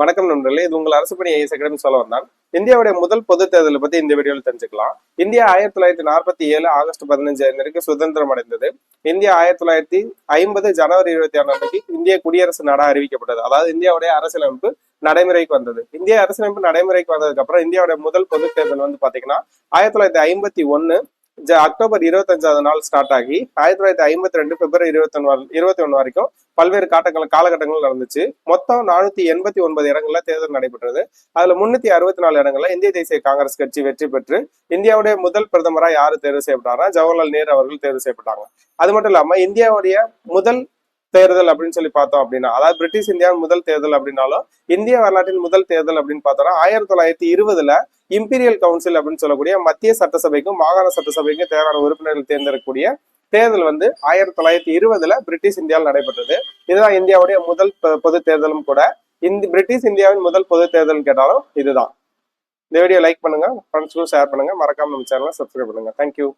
வணக்கம் நண்பர்களே இது உங்கள் அரசு பணி ஐஎஸ் அகாடமி சொல்ல வந்தான் இந்தியாவுடைய முதல் பொது தேர்தலை பத்தி இந்த வீடியோவில் தெரிஞ்சுக்கலாம். இந்தியா ஆயிரத்தி தொள்ளாயிரத்தி நாற்பத்தி ஏழு ஆகஸ்ட் பதினஞ்சு அன்றைக்கு சுதந்திரம் அடைந்தது இந்தியா ஆயிரத்தி தொள்ளாயிரத்தி ஐம்பது ஜனவரி இருபத்தி ஆறு அன்றைக்கு இந்திய குடியரசு நாடா அறிவிக்கப்பட்டது. அதாவது இந்தியாவுடைய அரசியலமைப்பு நடைமுறைக்கு வந்தது. இந்திய அரசியலமைப்பு நடைமுறைக்கு வந்ததுக்கு அப்புறம் இந்தியாவுடைய முதல் பொது தேர்தல் வந்து பாத்தீங்கன்னா ஆயிரத்தி தொள்ளாயிரத்தி ஐம்பத்தி ஒன்னு அக்டோபர் இருபத்தஞ்சாவது நாள் ஸ்டார்ட் ஆகி ஆயிரத்தி தொள்ளாயிரத்தி ஐம்பத்தி ரெண்டு பிப்ரவரி இருபத்தி ஒன்று இருபத்தி ஒன்று வரைக்கும் பல்வேறு காட்டங்கள் காலகட்டங்கள் நடந்துச்சு. மொத்தம் நானூத்தி எண்பத்தி ஒன்பது இடங்கள்ல தேர்தல் நடைபெற்றது. அதுல முன்னூத்தி அறுபத்தி நாலு இடங்கள்ல இந்திய தேசிய காங்கிரஸ் கட்சி வெற்றி பெற்று இந்தியாவுடைய முதல் பிரதமரா யாரு தேர்வு செய்யப்பட்டாரா ஜவஹர்லால் நேரு அவர்கள் தேர்வு செய்யப்பட்டாங்க. அது மட்டும் இல்லாம இந்தியாவுடைய முதல் தேர்தல் அப்படின்னு சொல்லி பார்த்தோம் அப்படின்னா அதாவது பிரிட்டிஷ் இந்தியாவின் முதல் தேர்தல் அப்படின்னாலும் இந்திய வரலாற்றின் முதல் தேர்தல் அப்படின்னு பார்த்தோம்னா ஆயிரத்தி தொள்ளாயிரத்தி இருபதுல இம்பீரியல் கவுன்சில் அப்படின்னு சொல்லக்கூடிய மத்திய சட்டசபைக்கும் மாகாண சட்டசபைக்கும் தேவையான உறுப்பினர்கள் தேர்ந்தெடுக்கக்கூடிய தேர்தல் வந்து ஆயிரத்தி தொள்ளாயிரத்தி இருபதுல பிரிட்டிஷ் இந்தியாவில் நடைபெற்றது. இதுதான் இந்தியாவுடைய முதல் பொது தேர்தலும் கூட. இந்த பிரிட்டிஷ் இந்தியாவின் முதல் பொது தேர்தல் கேட்டாலும் இதுதான். இந்த வீடியோ லைக் பண்ணுங்க ஃப்ரெண்ட்ஸ்க்கும் ஷேர் பண்ணுங்க. மறக்காம நம்ம சேனலை சப்ஸ்கிரைப் பண்ணுங்க. தேங்க்யூ